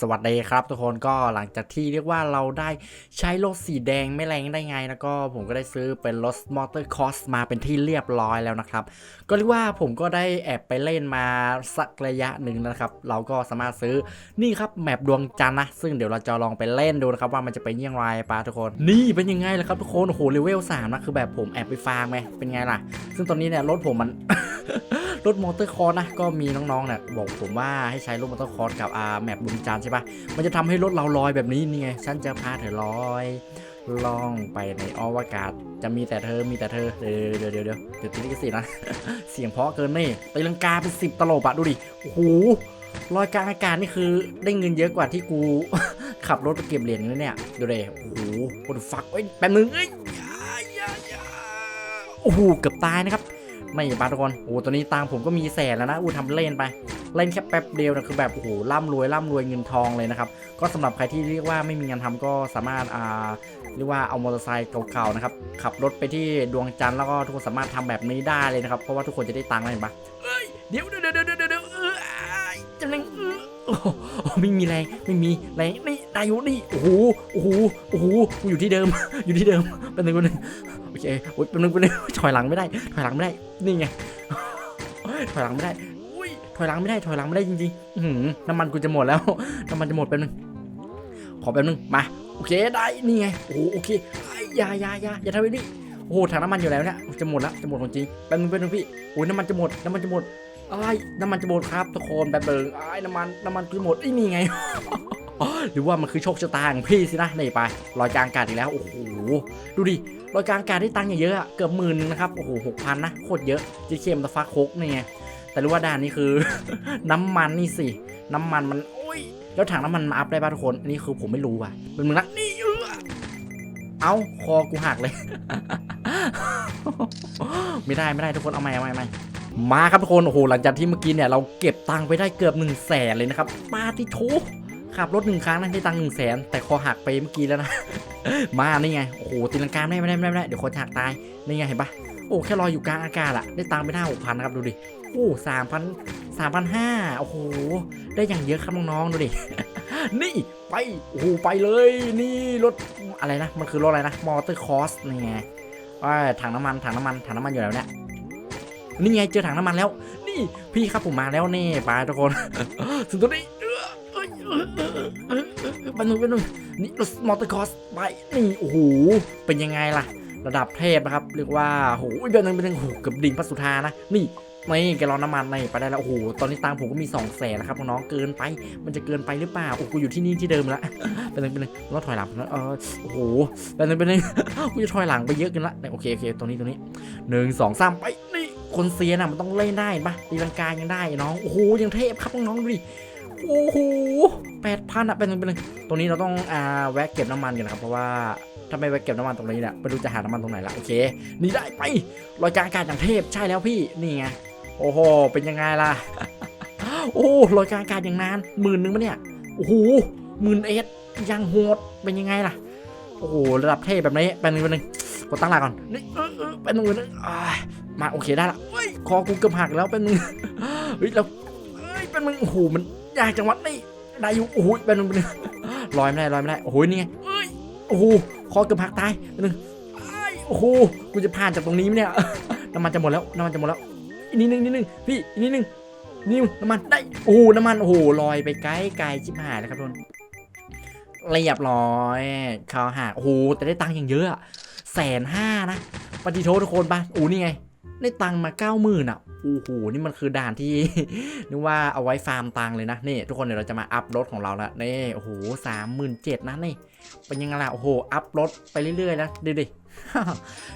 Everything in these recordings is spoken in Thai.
สวัสดีครับทุกคนก็หลังจากที่เรียกว่าเราได้ใช้รถสีแดงไม่แรงได้ไงแล้วก็ผมก็ได้ซื้อเป็นรถมอเตอร์คอสมาเป็นที่เรียบร้อยแล้วนะครับ ก็เรียกว่าผมก็ได้แอบไปเล่นมาสักระยะหนึ่งนะครับ เราก็สามารถซื้อนี่ครับแมปดวงจันทร์นะ ซึ่งเดี๋ยวเราจะลองไปเล่นดูนะครับว่ามันจะเป็นยังไงปะทุกคน นี่เป็นยังไงล่ะครับทุกคนโอ้โหเลเวลสามนะคือแบบผมแอบไปฟาร์มไหมเป็นไงล่ะ ซึ่งตอนนี้เนี่ยรถผมมัน รถมอเตอร์คอร์สนะก็มีน้องๆเนี่ยบอกผมว่าให้ใช้รถมอเตอร์คอร์สกับอาแมปดวงจันทร์ใช่ปะมันจะทำให้รถเราลอยแบบนี้นี่ไงฉันจะพาเธอลอยล่องไปในอวกาศ จะมีแต่เธอ มีแต่เธอ เดี๋ยวเดี๋ยวเดี๋ยวเดี๋ยวติดลิขสิทธิ์นะ เสียงเพาะเกินนี่ตีลังกาเป็นสิบตลบอะดูดิ โอ้โหลอยกลางอากาศนี่คือได้เงินเยอะกว่าที่กู ขับรถไปเก็บเหรียญเลยเนี่ย ดูเลยโอ้โห what the fuck เอ้ยแป๊บนึงเอ้ยอโอ้โห เกือบตายนะครับ ไม่ปาทุกคนโอ้โหตอนนี้ตังผมก็มีแสนแล้วนะอู้ทำเล่นไป เล่นแค่แป๊บเดียวนะคือแบบโอ้โหร่ำรวยร่ำรวยเงินทองเลยนะครับก็สำหรับใครที่เรียกว่าไม่มีงานทำก็สามารถอ่าเรียกว่าเอามอเตอร์ไซค์เก่าๆนะครับขับรถไปที่ดวงจันทร์แล้วก็ทุกคนสามารถทำแบบนี้ได้เลยนะครับเพราะว่าทุกคนจะได้ตังค์แล้วเห็นปะเอ้ยเดี๋ยวเดี๋ยวเดี๋ยวเดี๋ยวเดี๋ยวเอออ้ายจำเลยเออโอ้โหไม่มีแรงไม่มีแรงนี่ได้อยู่นี่โอ้โหโอ้โหโอ้โหกูอยู่ที่เดิมอยู่ที่เดิมเป็นหนึ่งเป็นหนึ่ง เคโอ้ยเป็นหนึ่งเป็นหนึ่งถอยหลังไม่ได้ ถอยหลังไม่ได้ นี่ไง ถอยหลังไม่ได้อุ้ยถอยหลังไม่ได้ ถอยหลังไม่ได้จริงๆหืน้ำมันกูจะหมดแล้ว น้ำมันจะหมดแป๊บนึง ขอแป๊บนึง มา โอเค ได้ นี่ไง โอ้โอเคอยอยาอยาอยาอย่าทำแบบนี้โอ้โหถังน้ำมันอยู่แล้วเนี่ยจะหมดและจะหมดของจริง แป๊บนึงแป๊บนึงพี่ โอ้ยน้ำมันจะหมด น้ำมันจะหมดไอ้น้ำมันจะหมดครับทุกคนแบบเบิงไอ้น้ำมัน น้ำมันจะหมดไอ้นี่ไง หรือว่ามันคือโชคชะตาของพี่สินะนี่ไปลอยกลางอากาศอีกแล้วโอ้โหดูดิรอยกลางอากาศได้ตังค์เยอะเกือบหมื่นนะครับโอ้โหหกพันนะโคตรเยอะจีเคมตะฟักโคกนี่ไงแต่รู้ว่าด้านนี้คือ น้ำมันนี่สิน้ำมันมันโอ้ยแล้วถังน้ำมันมาอัพได้ป่ะทุกคนอันนี้คือผมไม่รู้อะเป็นมึงนะนี่เออเอ้าคอกูหักเลย ไม่ได้ไม่ได้ทุกคนเอาใหม่เอาใหม่ใหม่มาครับทุกคนโอ้โหหลังจากที่เมื่อกี้เนี่ยเราเก็บตังค์ไปได้เกือบ1นึ่งแสนเลยนะครับมาที่โถ ขับรถหนึ่งครั้งนะได้ตังค์หนึ่งแสนแต่คอหักไปเมื่อกี้แล้วนะ มานี่ไงโอ้โหตีลังกาไม่ได้ไม่ได้ไม่ได้ไม่ได้เดี๋ยวคอหักตายนี่ไงเห็นปะโอ้แค่ลอยอยู่กลางอากาศอะได้ตังค์ไปได้หกพันครับดูดิโอ้สามพันสามพันห้าโอ้โหได้อย่างเยอะครับน้องๆดูดินี่ไปโอ้โหไปเลยนี่รถอะไรนะมันคือรถอะไรนะมอเตอร์คอสนี่ไงอ่าถังน้ำมันถังน้ำมันถังน้ำมันอยู่แล้วเนี่ยนี่ไงเจอถังน้ำมันแล้ว นี่พี่ครับผมมาแล้วนี่ไปทุกคนถึงตัวนี้ เออเอ้ยเออเออเออเออเออเออไปหนึ่งไปหนึ่งนี่รถมอเตอร์คอสไปนี่โอ้โหเป็นยังไงล่ะ ระดับเทพนะครับ เรียกว่าโอ้โหเป็นนึ่งเป็นหนึ่งโอ้โหเกือบดิ่งพระสุธานะนี่นี่แกลอนน้ำมันนี่ไปได้แล้วโอ้โหตอนนี้ตังค์ผมก็มี2องแสนแล้วครับน้องเกินไป มันจะเกินไปหรือเปล่าโอ้กูอยู่ที่นี่ที่เดิมแล้วเป็นหนึ่งเป็นหนึ่งต้องถอยหลังนะเออโอ้โหเป็นหนึ่งเป็นหนึ่งกูจะถอยหลังไปเยอะกินละโอเคโอเคตรงนี้ตรงนี้หนึ่งสองสามไปนี่คนเซียนอะมันต้องเล่นได้ปะตีลังกายังได้น้องโอ้โหยังเทพครับน้องดูดิ โอ้โหแปดพันอะเป็นหนึ่งเป็นหนึ่งตรงนี้เราต้องอ่าแวะเก็บน้ำมันกันนะครับเพราะว่าถ้าไม่แวะเก็บน้ำมันตรงนี้เนี่ยไม่รู้จะหาน้ำมันตรงไหนละโอเคนี่ได้ไปลอยกลางอากาศอย่างเทพใช่แล้วพี่นี่ไงโอ้โหเป็นยังไงล่ะโอ้ลอยกลางอากาศอย่างนานหมื่นนึงปะเนี่ยโอ้โหหมื่นเอสยังโหดเป็นยังไงล่ะโอ้โหระดับเทพแบบนี้เป็นหนึ่งเป็นหนึ่งกดตั้งหลักก่อนนี่เออเป็นหนึ่งเป็นหนึ่งมาโอเคได้ละเฮ้ยคอกูเกือบหักแล้วเป็นหนึ่งเฮ้ยแล้วเฮ้ยเป็นหนึ่งโอ้โหมัน ยากจังหวัดนี่ได้อยู่โอ้โหเป็นหนึ่งเป็นหนึ่งลอยไม่ได้ลอยไม่ได้โอ้โหนี่ไงเอ้ยโอ้โหคอเกือบหักตายเป็นหนึ่งเอ้ยโอ้โหกูจะผ่านจากตรงนี้ไหมเนี่ยน้ำมันจะหมดแล้วน้ำมันจะหมดแล้วอีกนิดนึงนิดนึงพี่อีกนิดนึงนิวน้ำมันได้โอ้โหน้ำมันโอ้โหลอยไปไกลไกลชิบหายแล้วครับทุกคนเรียบร้อยเขาหักโอ้โหแต่ได้ตังค์อย่างเยอะแสนห้านะปฏิโทษทุกคนบ้านโอ้นี่ไง ได้ตังค์มาเก้าหมื่นอะ โอ้โหนี่มันคือด่านที่นึกว่าเอาไว้ฟาร์มตังเลยนะนี่ทุกคนเดี๋ยวเราจะมาอัพรถของเราละนี่โอ้โหสามหมื่นเจ็ดนะนี่เป็นยังไงล่ะโอ้โหอัพรถไปเรื่อยๆนะดูดิ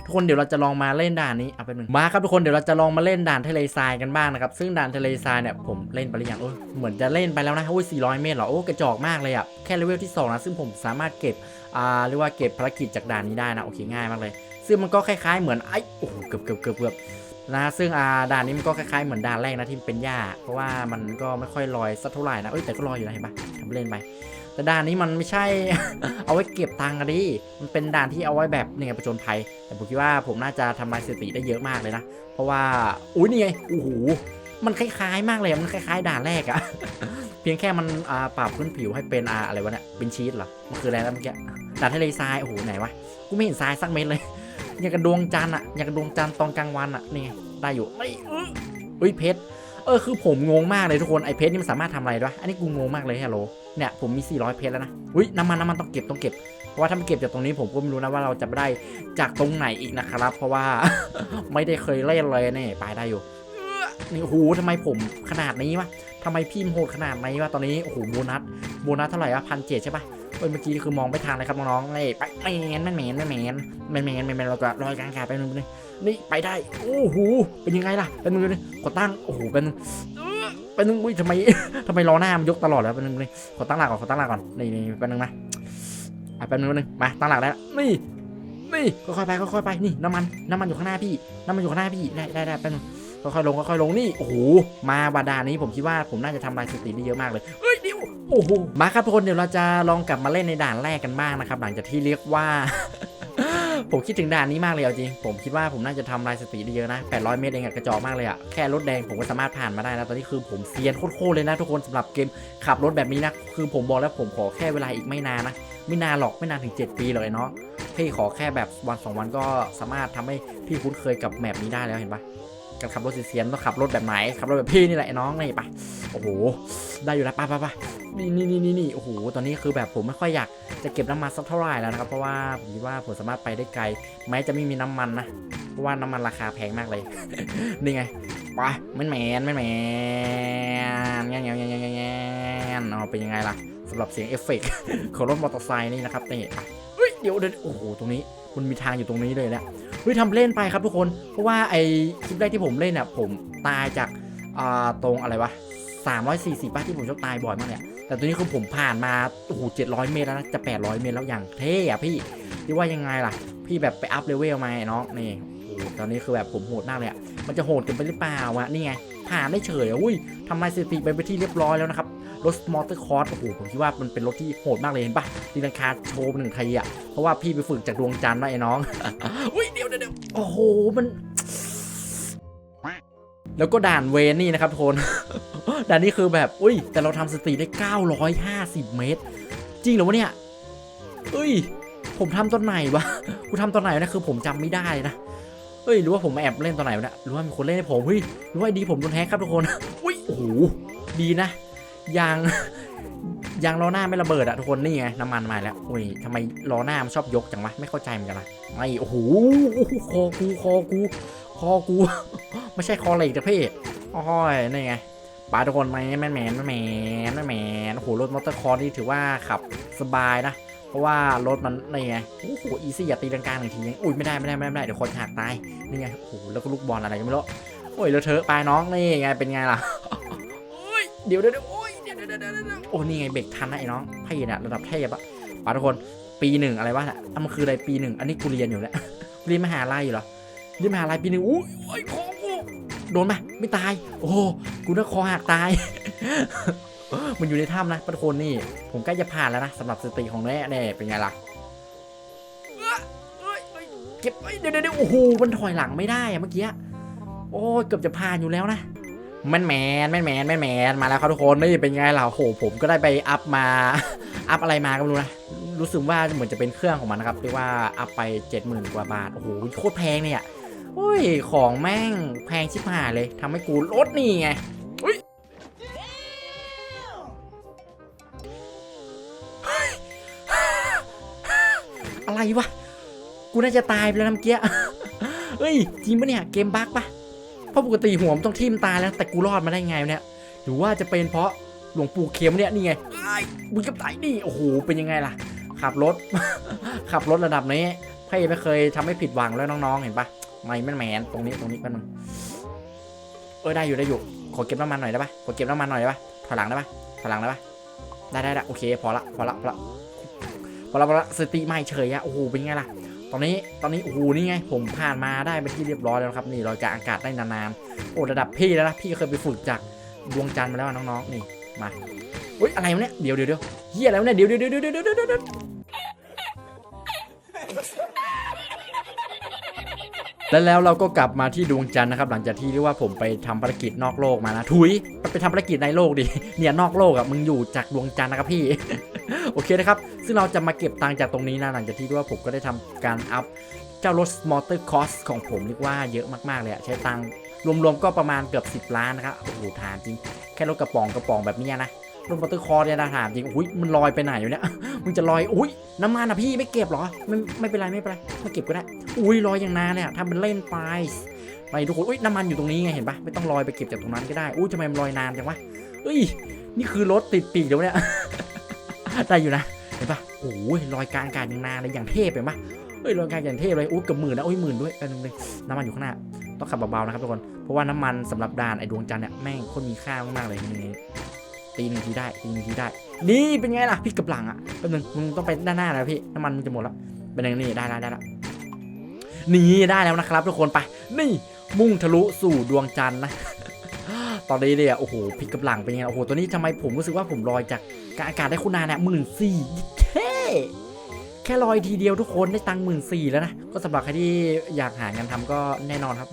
ทุกคนเดี๋ยวเราจะลองมาเล่นด่านนี้เอาไปหนึ่งมาครับทุกคนเดี๋ยวเราจะลองมาเล่นด่านทะเลทรายกันบ้างนะครับซึ่งด่านทะเลทรายเนี่ยผมเล่นไปหรือยังโอ้เหมือนจะเล่นไปแล้วนะโอ้ย400 เมตรเหรอโอ้กระจอกมากเลยอะแค่เลเวลที่2นะซึ่งผมสามารถเก็บอ่าเรียกว่าเก็บภารกิจจากด่านนี้ได้นะโอเคง่ายมากเลย ซึ่งมันก็คล้ายๆเหมือนไอ้โอ้โหเกือบเกือบเกือบเกือบ นะซึ่งอ่าด่านนี้มันก็คล้ายๆเหมือนด่านแรกนะที่เป็นหญ้า เพราะว่ามันก็ไม่ค่อยลอยสักเท่าไหร่นะเอ้ยแต่ก็ลอยอยู่นะเห็นปะทำเล่นไปแต่ด่านนี้มันไม่ใช่ เอาไว้เก็บตังค์อะดิมันเป็นด่านที่เอาไว้แบบเนี่ยประจนภัย แต่ผมคิดว่าผมน่าจะทำลายสถิติได้เยอะมากเลยนะ เพราะว่าอุ้ยนี่ไงโอ้โหมันคล้ายๆ มากเลยมันคล้ายๆ ด่านแรกอะเพียงแค่มันอ่าปรับพื้นผิวให้เป็นอะไรวะเนี่ยเป็นชีสเหรอมันคืออะไรนะเมื่อกี้ด่านทะเลทรายโอ้โหไหนวะกูไม่เห็นทรายสักเม็ดเลย อย่างกับดวงจันทร์อะอย่างกับดวงจันทร์ตอนกลางวันอะนี่ไงได้อยู่ไม่อื้อเฮ้ยเพชรเออคือผมงงมากเลยทุกคนไอเพชรนี่มันสามารถทำอะไรด้วยอันนี้กูงงมากเลยฮัลโหลเนี่ยผมมี 400 เพชรแล้วนะอุ้ยน้ำมันน้ำมันต้องเก็บต้องเก็บเพราะว่าถ้าไม่เก็บจากตรงนี้ผมก็ไม่รู้นะว่าเราจะได้จากตรงไหนอีกนะครับ เพราะว่าไม่ได้เคยเล่นเลยนี่ไปได้อยู่เอื้อนี่โอ้โหทำไมผมขนาดนี้วะทำไมพี่มนโหดขนาดนี้วะตอนนี้โอ้โหโบนัสโบนัสเท่าไหร่วะพันเจ็ดใช่ปะ เอ้ยเมื่อกี้คือมองไม่ทางเลยครับน้องๆนี่ไปแมนแมนแมนแมนแมนแมนแมนแมนแมนเราจะลอยกลางอากาศไปนึงนี่นี่ไปได้โอ้โหเป็นยังไงล่ะเป็นนึงเลยกดตั้งโอ้โหเป็นเป็นนึงอุ้ยทำไมทำไมล้อหน้ามันยกตลอดแล้วเป็นนึงเลยกดตั้งหลักก่อนกดตั้งหลักก่อนนี่นี่เป็นนึงนะอะเป็นนึงนึงมาตั้งหลักได้แล้วนี่นี่ค่อยๆไปค่อยๆไปนี่น้ำมันน้ำมันอยู่ข้างหน้าพี่น้ำมันอยู่ข้างหน้าพี่ได้ได้ได้แป๊บนึงค่อยๆลงค่อยๆลงนี่โอ้โหมาบาดาลนี้ผมคิดว่าผมน่าจะทำลายสถิติได้เยอะมากเลย โอ้โหมาครับทุกคนเดี๋ยวเราจะลองกลับมาเล่นในด่านแรกกันบ้างนะครับ หลังจากที่เรียกว่า ผมคิดถึงด่านนี้มากเลยเอาจริง ผมคิดว่าผมน่าจะทำลายสถิติได้เยอะนะ 800 เมตรเองอะกระจอกมากเลยอะแค่รถแดงผมก็สามารถผ่านมาได้นะตอนนี้คือผมเซียนโคตรๆเลยนะทุกคนสำหรับเกมขับรถแบบนี้นะ คือผมบอกแล้วผมขอแค่เวลาอีกไม่นานนะ ไม่นานหรอกไม่นานถึง 7 ปีเลยเนาะพี่ขอแค่แบบวันสองวันก็สามารถทำให้พี่คุ้นเคยกับแมปนี้ได้แล้วเห็นปะ การขับรถเสียนต้องขับรถแบบไหนขับรถแบบพี่นี่แหละน้องนี่ปะโอ้โหได้อยู่แล้วปะปะปะนี่นี่นี่นี่นี่โอ้โหตอนนี้คือแบบผมไม่ค่อยอยากจะเก็บน้ำมันสักเท่าไหร่แล้วนะครับ เพราะว่าผมคิดว่าผมสามารถไปได้ไกลแม้จะไม่มีน้ำมันนะเพราะว่าน้ำมันราคาแพงมากเลยนี่ไงไปแมนแมนแมนแมนแงนแงนแงนแงนแงนเอาเป็นยังไงล่ะสำหรับเสียงเอฟเฟกต์ของรถมอเตอร์ไซค์นี่นะครับนี่เฮ้ยเดี๋ยวเดี๋ยวโอ้โหตรงนี้มันมีทางอยู่ตรงนี้เลยเนี่ย เฮ้ยทำเล่นไปครับทุกคน เพราะว่าไอคลิปแรกที่ผมเล่นเนี่ยผมตายจากตรงอะไรวะ340ป่ะที่ผมชอบตายบ่อยมากเนี่ย แต่ตัวนี้คือผมผ่านมาโอ้โห700 เมตรแล้วนะจะ 800 เมตรแล้วอย่างเท่อะพี่ที่ว่ายังไงล่ะ พี่แบบไปอัพเลเวลมาไอ้น้องนี่ตอนนี้คือแบบผมโหดมากเลยอะมันจะโหดเกันไปหรือเปล่าวะนี่ไงผ่านได้เฉยอุ้ยทำลายสถิติไปไปที่เรียบร้อยแล้วนะครับรถมอเตอร์คอร์สโอ้โหผมคิดว่ามันเป็นรถที่โหดมากเลยเห็นปะตีลังคาโชว์หนึ่งทีอะเพราะว่าพี่ไปฝึกจากดวงจันทร์นะไอ้น้องอุ้ย โอ้โห มัน แล้วก็ด่านเวนนี่นะครับทุกคน ด่านนี้คือแบบ อุ้ย แต่เราทำสตีได้ 950 เมตร จริงเหรอวะเนี่ยเอ้ย ผมทำตอนไหนวะ กูทำตอนไหนนะ คือผมจำไม่ได้นะเอ้ยหรือว่าผมแอบเล่นตอนไหนวะเนี่ยหรือว่ามีคนเล่นให้ผมเฮ้ยหรือว่าดีผมโดนแฮกครับทุกคน อุ้ย โอ้โห ดีนะ ยาง ยางล้อหน้าไม่ระเบิดอะทุกคนนี่ไงน้ำมันมาแล้วอุ้ยทำไมล้อหน้ามันชอบยกจังวะไม่เข้าใจเหมือนกันนะไม่โอ้โหคอกูคอกูคอกูไม่ใช่คอเหล็กแต่พี่อ้ยนี่ไงปาทุกคนไหมแมนแมนแมนแมนแมนแมนโอ้โหรถมอเตอร์คอร์นี่ถือว่าขับสบายนะเพราะว่ารถมันนี่ไงโอ้โหอีซี่อย่าตีลังกาหนึ่งทียังอุ้ยไม่ได้ไม่ได้ไม่ได้ไม่ได้เดี๋ยวคนหักตายนี่ไงโอ้โหแล้วก็ลูกบอลอะไรก็ไม่รู้โอ้ยแล้วเธอะปาน้องนี่ไงเป็นไงล่ะเดี๋ยวเดี๋ยว โอ้นี่ไงเบรกทันนะไอ้น้องพี่เนี่ยระดับเทพอะป่าทุกคนปีหนึ่งอะไรวะน่ะอะมันคืออะไรปีหนึ่งอันนี้กูเรียนอยู่แล้วเรียนมหาลัยอยู่เหรอเรียนมหาลัยปีหนึ่งอุ้ยโอ้ยคอกูโดนไหมไม่ตาย โอ้กูน่าคอหักตายมันอยู่ในถ้ำนะทุกคนนี่ ผมใกล้จะผ่านแล้วนะสำหรับสติของแน่แน่เป็นไงล่ะเก็บเดี๋ยวเดี๋ยวโอ้โหมันถอยหลังไม่ได้อะเมื่อกี้โอ้เกือบจะผ่านอยู่แล้วนะ แมนแมนแมนแมนแมนแมนมาแล้วครับทุกคนนี่เป็นไงล่ะโหผมก็ได้ไปอัพมา อัพอะไรมาก็ไม่รู้นะรู้สึกว่าเหมือนจะเป็นเครื่องของมันนะครับเรียกว่าอัพไป 70,000 กว่าบาท โอ้โหโคตรแพงเนี่ยโอ้ยของแม่งแพงชิบหายเลยทำให้กูลดนี่ไงอุ๊ยเฮ้ยอะไรวะ กูน่าจะตายไปแล้วนะเมื่อกี้เฮ้ย จริงปะเนี่ย เกมบั๊กปะ เพราะปกติหัวมันต้องทิ่มตายแล้วแต่กูรอดมาได้ไงเนี่ยหรือว่าจะเป็นเพราะหลวงปู่เข็มเนี่ยนี่ไงไอ้ายมึงกับตนี่โอ้โหเป็นยังไงล่ะ ขับรถ ขับรถระดับนี้พี่ไม่เคยทำให้ผิดหวังแล้วน้องๆเห็นปะไม่แม่นแมนตรงนี้ตรงนี้แป๊บนึงเออได้อยู่ได้อยู่ขอเก็บน้ำมันหน่อยได้ปะขอเก็บน้ำมันหน่อยได้ปะถอยหลังได้ปะถอยหลังได้ปะได้ได้ได้โอเคพอละพอละพอละพอละพอละสติไม่เฉยอะโอ้โหเป็นไงล่ะ ตอนนี้ตอนนี้โอ้โหนี่ไง ผมผ่านมาได้เป็นที่เรียบร้อยแล้วครับนี่ลอยกลางอากาศได้นานๆโอ้ระดับพี่แล้วนะพี่เคยไปฝึกจากดวงจันทร์มาแล้วน้องๆนี่มาอุ้ยอะไรวะเนี่ยเดี๋ยวเดี๋ยวเดี๋ยวเฮียอะไรวะเนี่ยเดี๋ยวเดี๋ยวเดี๋ยวเดี๋ยวเดี๋ยวเดี๋ยวแล้วแล้วเราก็กลับมาที่ดวงจันทร์นะครับ หลังจากที่เรียกว่าผมไปทำภารกิจนอกโลกมานะ ทุยไปทำภารกิจในโลกดิเนี่ยนอกโลกอะมึงอยู่จากดวงจันทร์นะครับพี่ โอเคนะครับ ซึ่งเราจะมาเก็บตังค์จากตรงนี้นะหลังจากที่เรียกว่าผมก็ได้ทำการอัพเจ้ารถมอเตอร์คอสของผมเรียกว่าเยอะมากๆเลยใช้ตังค์รวมๆก็ประมาณเกือบ 10 ล้านนะครับโอ้โหถามจริง แค่รถกระป๋องกระป๋องแบบนี้นะรถมอเตอร์คอร์เนี่ยนะถามจริงอุ้ยมันลอยไปไหนอยู่เนี่ยมึงจะลอยอุ้ยน้ำมันอะพี่ไม่เก็บหรอไม่ไม่เป็นไรไม่เป็นไรไม่เก็บก็ได้อุ้ยลอยอย่างนานเลยทำเป็นเล่นไปไปทุกคนอุ้ยน้ำมันอยู่ตรงนี้ไงเห็นปะไม่ต้องลอยไปเก็บจากตรงนั้นก็ได้อุ้ยทำไมมันลอยนานจังวะเอ้ยนี่คือรถติดปีกเดี๋ยวเนี่ย ได้อยู่นะเห็นปะโอ้ยลอยกลางอากาศอย่างนานเลยอย่างเทพเห็นปะเอ้ยลอยกลางอย่างเทพเลยอุ้ยเกับหมื่นนะอุ้ยหมื่นด้วยเออนึงเลยน้ำมันอยู่ข้างหน้าต้องขับเบาๆนะครับทุกคนเพราะว่าน้ำมันสำหรับด่านไอ้ดวงจันทร์เนี่ยแม่งโคนมีค่ามากๆเลยนี่ตีหนึ่งทีได้ตีหนึ่งทีได้ นี่เป็นไงล่ะพี่กับหลังอะแป๊บนึงมึงต้องไปด้านหน้าแล้วพี่น้ำมันมึงจะหมดแล้วเป็นยังนี่ได้แล้วได้แล้วนี่ได้แล้วนะครับทุกคนไป นี่มุ่งทะลุสู่ดวงจันทร์นะ ตอนนี้เนี่ยโอ้โหพี่กับหลังเป็นไงโอ้โหตัวนี้ทำไมผมรู้สึกว่าผมลอยจากกอากาศได้คุณนานเนี่ยหมื่นสี่แค่แค่ลอยทีเดียวทุกคนได้ตังค์หมื่นสี่แล้วนะก็สำหรับใครที่อยากหางานทำก็แน่นอนครับ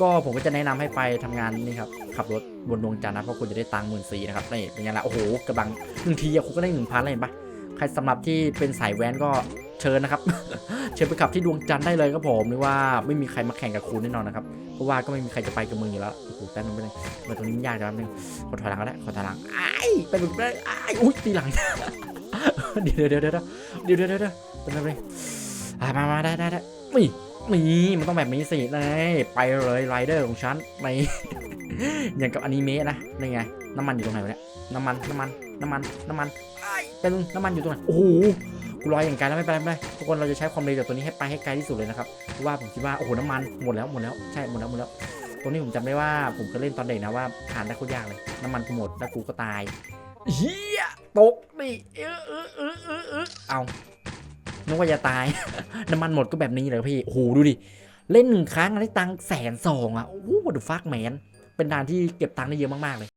ก็ผมก็จะแนะนำให้ไปทำงานนี่ครับขับรถบนดวงจันทร์นะเพราะคุณจะได้ตังค์หมื่นสี่นะครับนี่เป็นไงล่ะโอ้โหกำลังหนึ่งทีอะคุณก็ได้หนึ่งพันเลยเห็นปะใครสำหรับที่เป็นสายแว้นก็ เชิญนะครับ เชิญไปขับที่ดวงจันทร์ได้เลยครับผมหรือว่าไม่มีใครมาแข่งกับคุณแน่นอนนะครับ เพราะว่าก็ไม่มีใครจะไปกับมึงอยู่แล้วโอ้โหแป๊บนึงไปบนึงมื่อตรงนี้มันยากจังแป๊บนึงขอถอยหลังก็ได้ขอถอยหลังไอ้ายไปดูไปไอ้อุ้ยตีหลังเดี๋ยวเดี๋ยวเดี๋ยวเดี๋ยวเดี๋ยวเดี๋ยวเดี๋ยวเป็นอะไรมามาได้ได้ได้นี่นี่มันต้องแบบนี้สินี่ไปเลยไรเดอร์ของฉันในอย่างกับอนิเมะนะนี่ไงน้ำมันอยู่ตรงไหนวะเนี่ยน้ำมันน้ำมันน้ำมันน้ำมันไอ้เป็นน้ำมันอยู่ตรงไหนโอ้โห กูลอยอย่างไกลแล้วไม่เป็นไรไม่เป็นทุกคนเราจะใช้ความเร็วจากตัวนี้ให้ไปให้ไกลที่สุดเลยนะครับเพราะว่าผมคิดว่าโอ้โหน้ำมันหมดแล้วหมดแล้วใช่หมดแล้วหมดแล้วตรงนี้ผมจำได้ว่าผมเคยเล่นตอนเด็กนะว่าผ่านได้โคตรยากเลยน้ำมันกูหมดแล้วกูก็ตายเฮียตกนี่เออเออเออเออเออเอานึกว่าจะตาย น้ำมันหมดก็แบบนี้เลยพี่โอ้โหดูดิเล่นหนึ่งครั้งได้ตังค์แสนสองอะโอ้โหดูฟักแมนเป็นด่านที่เก็บตังค์ได้เยอะมากๆเลย